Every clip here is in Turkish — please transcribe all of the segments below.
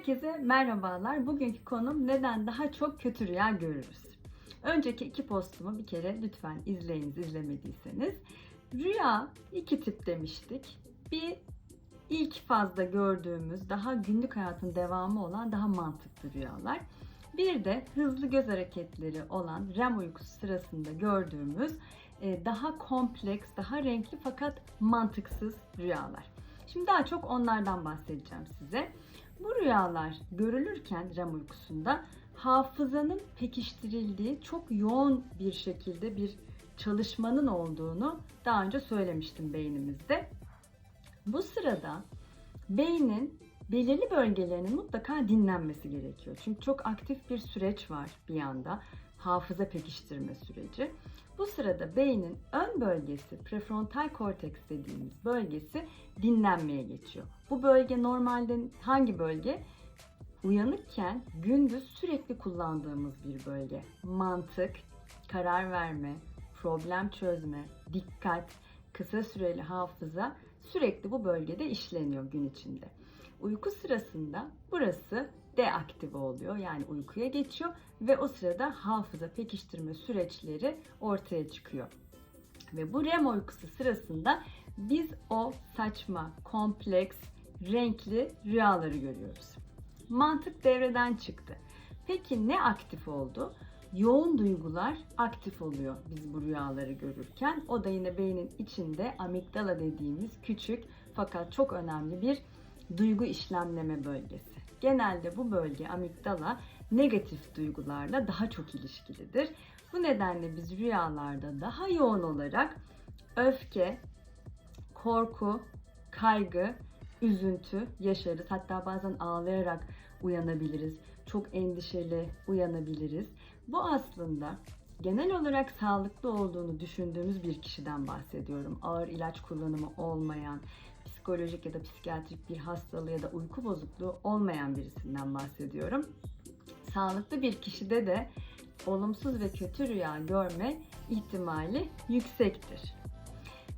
Herkese merhabalar. Bugünkü konum neden daha çok kötü rüya görürüz? Önceki iki postumu bir kere lütfen izleyiniz izlemediyseniz. Rüya iki tip demiştik. Bir ilk fazda gördüğümüz daha günlük hayatın devamı olan daha mantıklı rüyalar. Bir de hızlı göz hareketleri olan REM uykusu sırasında gördüğümüz e, daha kompleks, daha renkli fakat mantıksız rüyalar. Şimdi daha çok onlardan bahsedeceğim size. Bu rüyalar görülürken REM uykusunda hafızanın pekiştirildiği çok yoğun bir şekilde bir çalışmanın olduğunu daha önce söylemiştim beynimizde. Bu sırada beynin belirli bölgelerinin mutlaka dinlenmesi gerekiyor. Çünkü çok aktif bir süreç var bir yanda. Hafıza pekiştirme süreci. Bu sırada beynin ön bölgesi, prefrontal korteks dediğimiz bölgesi dinlenmeye geçiyor. Bu bölge normalde hangi bölge? Uyanıkken gündüz sürekli kullandığımız bir bölge. Mantık, karar verme, problem çözme, dikkat, kısa süreli hafıza sürekli bu bölgede işleniyor gün içinde. Uyku sırasında burası deaktive oluyor yani uykuya geçiyor ve o sırada hafıza pekiştirme süreçleri ortaya çıkıyor. Ve bu REM uykusu sırasında biz o saçma, kompleks, renkli rüyaları görüyoruz. Mantık devreden çıktı. Peki ne aktif oldu? Yoğun duygular aktif oluyor biz bu rüyaları görürken. O da yine beynin içinde amigdala dediğimiz küçük fakat çok önemli bir duygu işlemleme bölgesi. Genelde bu bölge amigdala negatif duygularla daha çok ilişkilidir. Bu nedenle biz rüyalarda daha yoğun olarak öfke, korku, kaygı, üzüntü yaşarız. Hatta bazen ağlayarak uyanabiliriz. Çok endişeli uyanabiliriz. Bu aslında genel olarak sağlıklı olduğunu düşündüğümüz bir kişiden bahsediyorum. Ağır ilaç kullanımı olmayan, psikolojik ya da psikiyatrik bir hastalığı ya da uyku bozukluğu olmayan birisinden bahsediyorum. Sağlıklı bir kişide de olumsuz ve kötü rüya görme ihtimali yüksektir.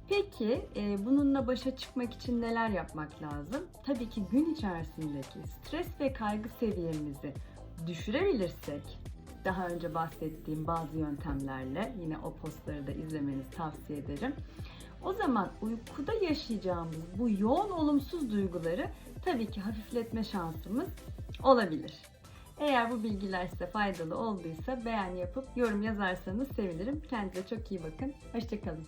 Peki e, bununla başa çıkmak için neler yapmak lazım? Tabii ki gün içerisindeki stres ve kaygı seviyemizi düşürebilirsek daha önce bahsettiğim bazı yöntemlerle yine o postları da izlemenizi tavsiye ederim. O zaman uykuda yaşayacağımız bu yoğun olumsuz duyguları tabii ki hafifletme şansımız olabilir. Eğer bu bilgiler size faydalı olduysa beğen yapıp yorum yazarsanız sevinirim. Kendinize çok iyi bakın. Hoşçakalın.